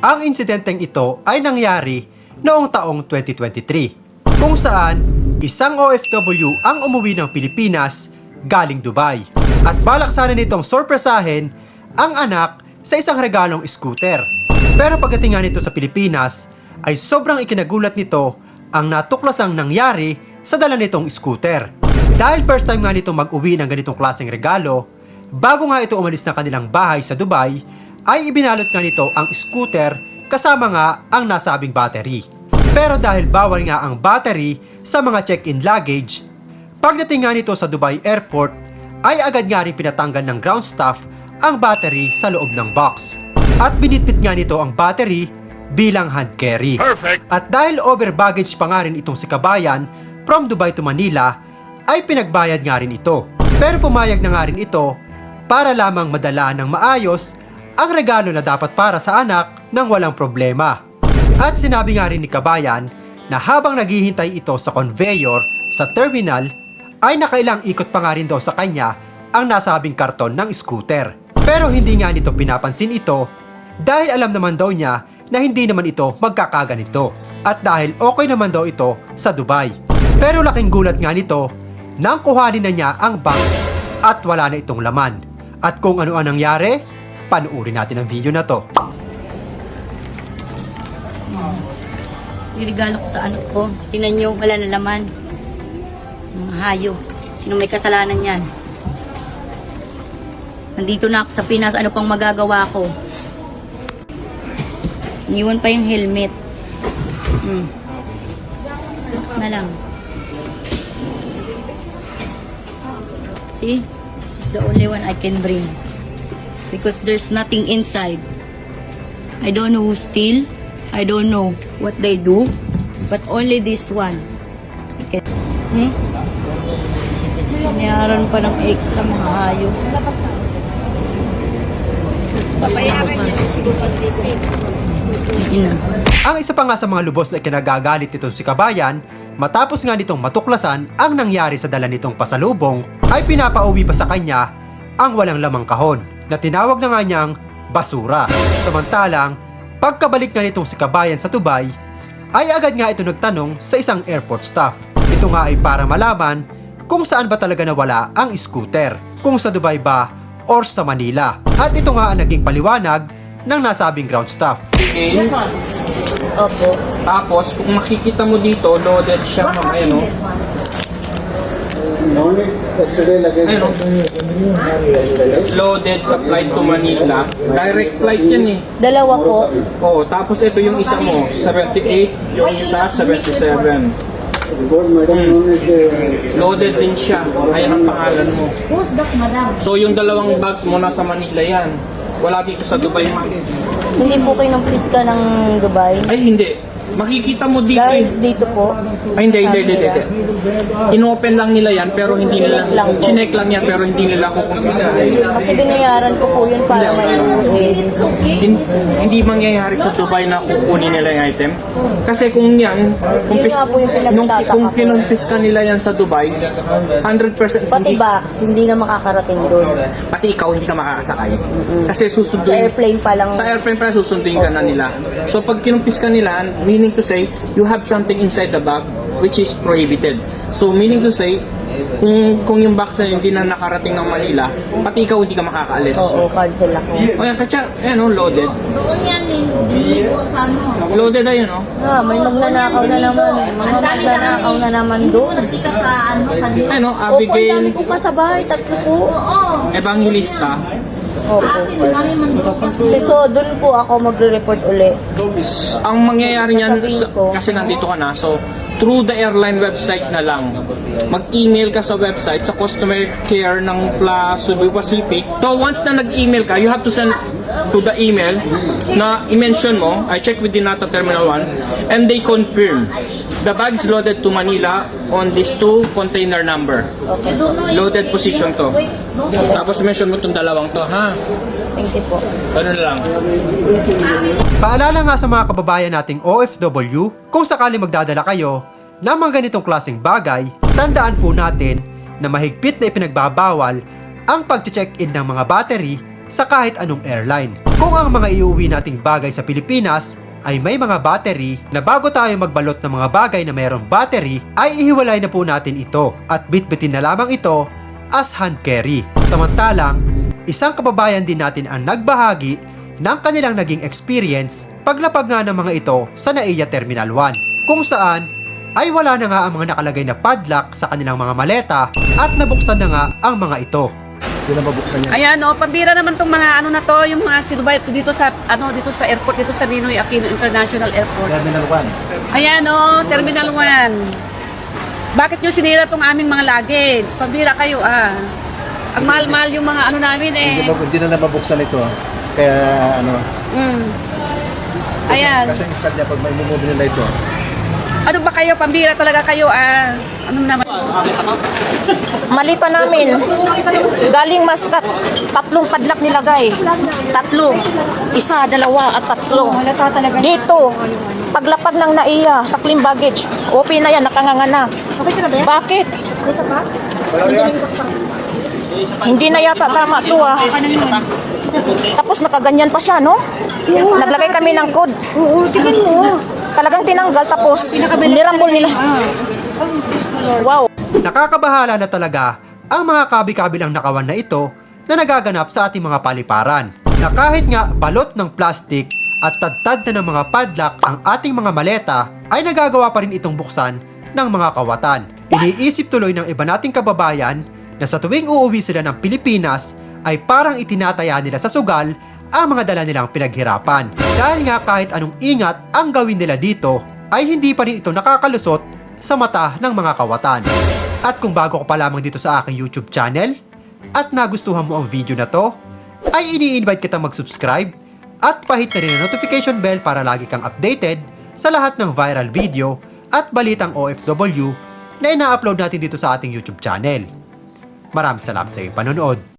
Ang insidenteng ito ay nangyari noong taong 2023 kung saan isang OFW ang umuwi ng Pilipinas galing Dubai at balak sana nitong sorpresahin ang anak sa isang regalong scooter. Pero pagdating nito sa Pilipinas ay sobrang ikinagulat nito ang natuklasang nangyari sa dala nitong scooter. Dahil first time nga nito mag-uwi ng ganitong klaseng regalo, bago nga ito umalis ng kanilang bahay sa Dubai, ay ibinalot nga nito ang scooter kasama nga ang nasabing battery. Pero dahil bawal nga ang battery sa mga check-in luggage, pagdating nga nito sa Dubai Airport, ay agad nga rin pinatanggal ng ground staff ang battery sa loob ng box. At binitbit nga nito ang battery bilang hand carry. Perfect. At dahil over baggage pa nga rin itong si Kabayan from Dubai to Manila, ay pinagbayad nga rin ito. Pero pumayag na nga rin ito para lamang madala ng maayos ang regalo na dapat para sa anak ng walang problema. At sinabi nga rin ni Kabayan na habang naghihintay ito sa conveyor sa terminal, ay nakailang ikot pa nga rin daw sa kanya ang nasabing karton ng scooter. Pero hindi nga nito pinapansin ito dahil alam naman daw niya na hindi naman ito magkakaganito at dahil okay naman daw ito sa Dubai. Pero laking gulat nga nito nang kuhanin na niya ang box at wala na itong laman. At kung ano ang nangyari, panuuri natin ang video na to. Niregalo ko sa anak ko. Tingnan nyo, wala na laman. Mga hayop. Sino may kasalanan yan? Nandito na ako sa Pinas. Ano pang magagawa ko? Iniwan pa yung helmet. Hmm. Relax na lang. See? This is the only one I can bring. Because there's nothing inside. I don't know who steal. I don't know what they do. But only this one. Okay. Hmm? Binayaran pa ng extra mga hayop. Ina. Ang isa pa nga sa mga lubos na kinagagalit nito si Kabayan, matapos nga nitong matuklasan ang nangyari sa dala nitong pasalubong, ay pinapauwi pa sa kanya ang walang lamang kahon na tinawag na nga niyang basura. Samantalang, pagkabalik nga nitong si Kabayan sa Dubai, ay agad nga ito nagtanong sa isang airport staff. Ito nga ay para malaman kung saan ba talaga nawala ang scooter, kung sa Dubai ba or sa Manila. At ito nga ang naging paliwanag ng nasabing ground staff. Again, Opo. tapos kung makikita mo dito, loaded siya ng ano. Ano? Loaded sa flight to Manila. Direct flight yan eh. Dalawa po. Oh, tapos ito yung isa mo, 78, yung isa 77. Hmm. Loaded din siya. Ayan ang pangalan mo. Who's that, madam? So yung dalawang bags mo nasa Manila yan. Wala dito sa Dubai Market. Hindi po kayo ng ka ng Dubai? Ay hindi. Makikita mo dito eh. Dahil dito po. Ay, hindi, hindi, hindi, hindi. Inopen lang nila yan, pero hindi nila, Chinek lang po. chinek lang yan, pero hindi nila kukumpisahin. Kasi binayaran ko po yun para may Hin- hindi mangyayari sa Dubai na kukunin nila yung item. Kasi kung yan, kumpis, nga po yung pinagtataka nung, kung ko. kinumpis ka nila yan sa Dubai, 100% Pati hindi, box, hindi na makakarating doon. pati ikaw hindi ka makakasakay. Kasi Sa susunduin, airplane pa lang. sa airplane pa susunduin ka na nila. So pag kinumpis ka nila, meaning to say, you have something inside the bag which is prohibited. So meaning to say, kung kung yung box na yun hindi na nakarating ng Manila, pati ikaw hindi ka makakaalis. Oo, cancel ako. O yan, katsa, ayan o, loaded. Doon yan eh. Hindi doon sa ano. Loaded ayun o. Ah, may magnanakaw na naman. Mga magnanakaw na naman doon. Hindi ka sa ano, sa. Ayun o, Opo, ang dami Abigail kong kasabay. Tatlo po. Oo. Evangelista. Opo. Si so, doon po ako magre-report uli. Ang mangyayari niyan, ko. kasi nandito ka na, so through the airline website na lang. Mag-email ka sa website, sa customer care ng Plus Subi Pacific. So once na nag-email ka, you have to send to the email na i-mention mo, I check with Dinata Terminal 1, and they confirm the bags loaded to Manila on this two container number. Okay. Loaded position to. Tapos mention mo itong dalawang to, ha? Thank you po. Ganun lang. Paalala nga sa mga kababayan nating OFW, kung sakali magdadala kayo ng mga ganitong klaseng bagay, tandaan po natin na mahigpit na ipinagbabawal ang pag-check-in ng mga battery sa kahit anong airline. Kung ang mga iuwi nating bagay sa Pilipinas ay may mga battery na bago tayo magbalot ng mga bagay na mayroong battery ay ihiwalay na po natin ito at bitbitin na lamang ito as hand carry. Samantalang, isang kababayan din natin ang nagbahagi ng kanilang naging experience paglapag nga ng mga ito sa NAIA Terminal 1 kung saan ay wala na nga ang mga nakalagay na padlock sa kanilang mga maleta at nabuksan na nga ang mga ito. Ayan, oh, pambira naman tong mga ano na to, yung mga sinubay dito sa ano dito sa airport dito sa Ninoy Aquino International Airport. Terminal 1. Ayan, oh, Terminal 1. Bakit nyo sinira tong aming mga luggage? Pambira kayo ah. Ang mahal-mahal yung mga ano namin eh. Hindi, hindi na nababuksan ito. Kaya ano, Mm. kasi, Ayan. kasi install niya pag may mumove nila ito. Ano ba kayo? Pambira talaga kayo ah. Ano naman? Mali pa namin. Galing Muscat. Tatlong padlak nilagay. Tatlo. Isa, dalawa, at tatlo. Dito, paglapag ng naiya sa clean baggage. OP na yan, nakanganga na. Bakit? Hindi na yata tama to ah. Tapos nakaganyan pa siya, no? Naglagay kami ng code. Oo, tingnan mo. Talagang tinanggal tapos nirambol nila. Wow. Nakakabahala na talaga ang mga kabi-kabilang nakawan na ito na nagaganap sa ating mga paliparan. Na kahit nga balot ng plastik at tadtad na ng mga padlock ang ating mga maleta ay nagagawa pa rin itong buksan ng mga kawatan. Iniisip tuloy ng iba nating kababayan na sa tuwing uuwi sila ng Pilipinas ay parang itinataya nila sa sugal ang mga dala nilang pinaghirapan. Dahil nga kahit anong ingat ang gawin nila dito ay hindi pa rin ito nakakalusot sa mata ng mga kawatan. At kung bago ko pa lamang dito sa aking YouTube channel at nagustuhan mo ang video na to, ay ini-invite kita mag-subscribe at pahit na rin ang notification bell para lagi kang updated sa lahat ng viral video at balitang OFW na ina-upload natin dito sa ating YouTube channel. Maraming salamat sa iyong panonood.